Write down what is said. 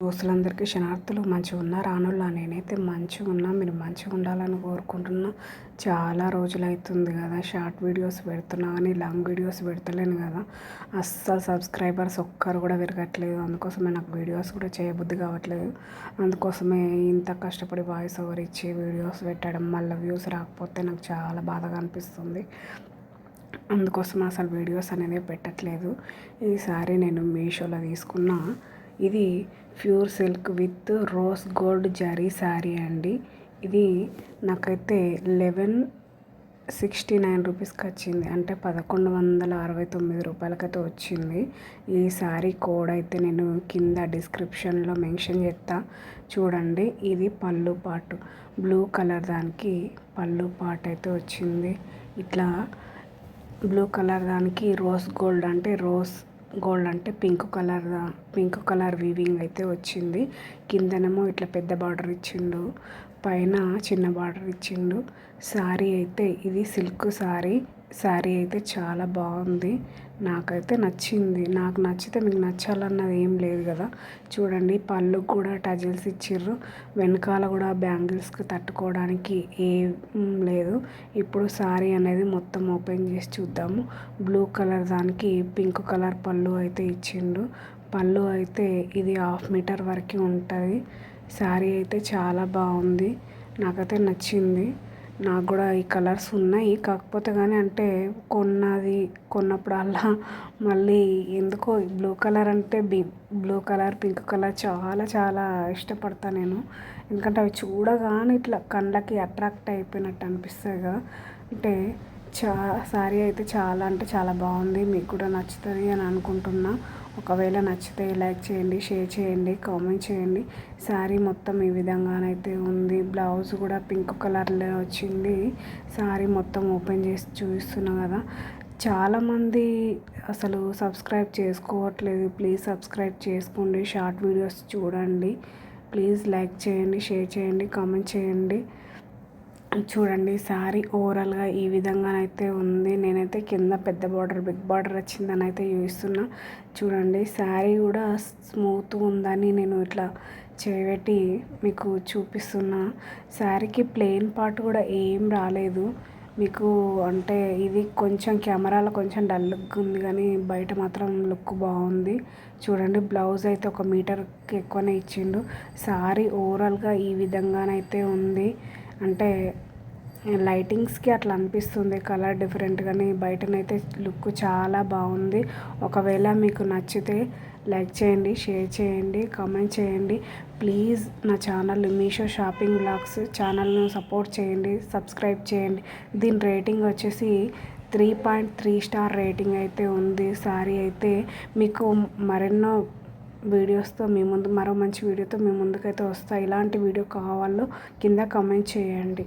దోస్తులందరికీ క్షణార్థులు మంచిగా ఉన్నా రానుల్లా నేనైతే మంచిగా ఉన్నా మీరు మంచిగా ఉండాలని కోరుకుంటున్నా. చాలా రోజులు అవుతుంది కదా షార్ట్ వీడియోస్ పెడుతున్నా కానీ లాంగ్ వీడియోస్ పెడతలేను కదా. అస్సలు సబ్స్క్రైబర్స్ ఒక్కరు కూడా పెరగట్లేదు. అందుకోసమే నాకు వీడియోస్ కూడా చేయబుద్ధి కావట్లేదు. అందుకోసమే ఇంత కష్టపడి వాయిస్ ఓవర్ ఇచ్చి వీడియోస్ పెట్టడం మళ్ళీ వ్యూస్ రాకపోతే నాకు చాలా బాధగా అనిపిస్తుంది. అందుకోసం అసలు వీడియోస్ అనేది పెట్టట్లేదు. ఈసారి నేను మీషోలో తీసుకున్న. ఇది pure silk with rose gold zari sari అండి. ఇది నాకైతే లెవెన్ సిక్స్టీ నైన్ రూపీస్కి వచ్చింది. అంటే పదకొండు వందల అరవై తొమ్మిది రూపాయలకైతే వచ్చింది. ఈ శారీ కోడ్ అయితే నేను కింద డిస్క్రిప్షన్లో మెన్షన్ చేస్తా. చూడండి ఇది పళ్ళు పాటు. బ్లూ కలర్ దానికి పళ్ళు పాటు అయితే వచ్చింది. ఇట్లా బ్లూ కలర్ దానికి రోజ్ గోల్డ్ అంటే రోజ్ గోల్డ్ అంటే pink colour pink colour weaving అయితే వచ్చింది. కిందనేమో ఇట్లా పెద్ద బార్డర్ ఇచ్చిండు పైన చిన్న బార్డర్ ఇచ్చిండు. శారీ అయితే ఇది సిల్క్ శారీ శారీ అయితే చాలా బాగుంది. నాకైతే నచ్చింది. నాకు నచ్చితే మీకు నచ్చాలన్నది ఏం లేదు కదా. చూడండి పళ్ళు కూడా టజిల్స్ ఇచ్చిర్రు. వెనకాల కూడా బ్యాంగిల్స్కి తట్టుకోవడానికి ఏం లేదు. ఇప్పుడు శారీ అనేది మొత్తం ఓపెన్ చేసి చూద్దాము. బ్లూ కలర్ దానికి పింక్ కలర్ పళ్ళు అయితే ఇచ్చిండు పళ్ళు అయితే ఇది హాఫ్ మీటర్ వరకు ఉంటుంది. శారీ అయితే చాలా బాగుంది. నాకైతే నచ్చింది. నాకు కూడా ఈ కలర్స్ ఉన్నాయి. కాకపోతే కానీ అంటే కొన్నది కొన్నప్పుడల్లా మళ్ళీ ఎందుకో బ్లూ కలర్ అంటే B blue colour pink colour చాలా చాలా ఇష్టపడతాను నేను. ఎందుకంటే అవి చూడగానే ఇట్లా కళ్ళకి అట్రాక్ట్ అయిపోయినట్టు అనిపిస్తుంది కదా అంటే చా శారీ అయితే చాలా అంటే చాలా బాగుంది. మీకు కూడా నచ్చుతుంది అని అనుకుంటున్నా. ఒకవేళ నచ్చితే లైక్ చేయండి షేర్ చేయండి కామెంట్ చేయండి. శారీ మొత్తం ఈ విధంగానైతే ఉంది. బ్లౌజ్ కూడా పింక్ కలర్లో వచ్చింది. శారీ మొత్తం ఓపెన్ చేసి చూపిస్తున్నా కదా. చాలామంది అసలు సబ్స్క్రైబ్ చేసుకోవట్లేదు. ప్లీజ్ సబ్స్క్రైబ్ చేసుకోండి. షార్ట్ వీడియోస్ చూడండి. ప్లీజ్ లైక్ చేయండి షేర్ చేయండి కామెంట్ చేయండి. చూడండి శారీ ఓవరాల్గా ఈ విధంగానైతే ఉంది. నేనైతే కింద పెద్ద బార్డర్ బిగ్ బార్డర్ వచ్చిందని అయితే చూస్తున్నా. చూడండి శారీ కూడా స్మూత్ ఉందని నేను ఇట్లా చేయబెట్టి మీకు చూపిస్తున్నా. శారీకి ప్లెయిన్ పార్ట్ కూడా ఏం రాలేదు. మీకు అంటే ఇది కొంచెం కెమెరాలో కొంచెం డల్గా ఉంది కానీ బయట మాత్రం లుక్ బాగుంది. చూడండి బ్లౌజ్ అయితే ఒక మీటర్కి ఎక్కువనే ఇచ్చిండు. శారీ ఓవరాల్గా ఈ విధంగానైతే ఉంది. అంటే లైటింగ్స్కి అట్లా అనిపిస్తుంది కలర్ డిఫరెంట్ కానీ బయటనైతే లుక్ చాలా బాగుంది. ఒకవేళ మీకు నచ్చితే లైక్ చేయండి షేర్ చేయండి కామెంట్ చేయండి. ప్లీజ్ నా ఛానల్ మీషో షాపింగ్ బ్లాగ్స్ ఛానల్ను సపోర్ట్ చేయండి సబ్స్క్రైబ్ చేయండి. దీని రేటింగ్ వచ్చేసి three point three star rating అయితే ఉంది. సారీ అయితే మీకు మరెన్నో వీడియోస్తో మీ ముందు మరో మంచి వీడియోతో మీ ముందుకైతే వస్తాయి ఇలాంటి వీడియో కావాలో కింద కమెంట్ చేయండి.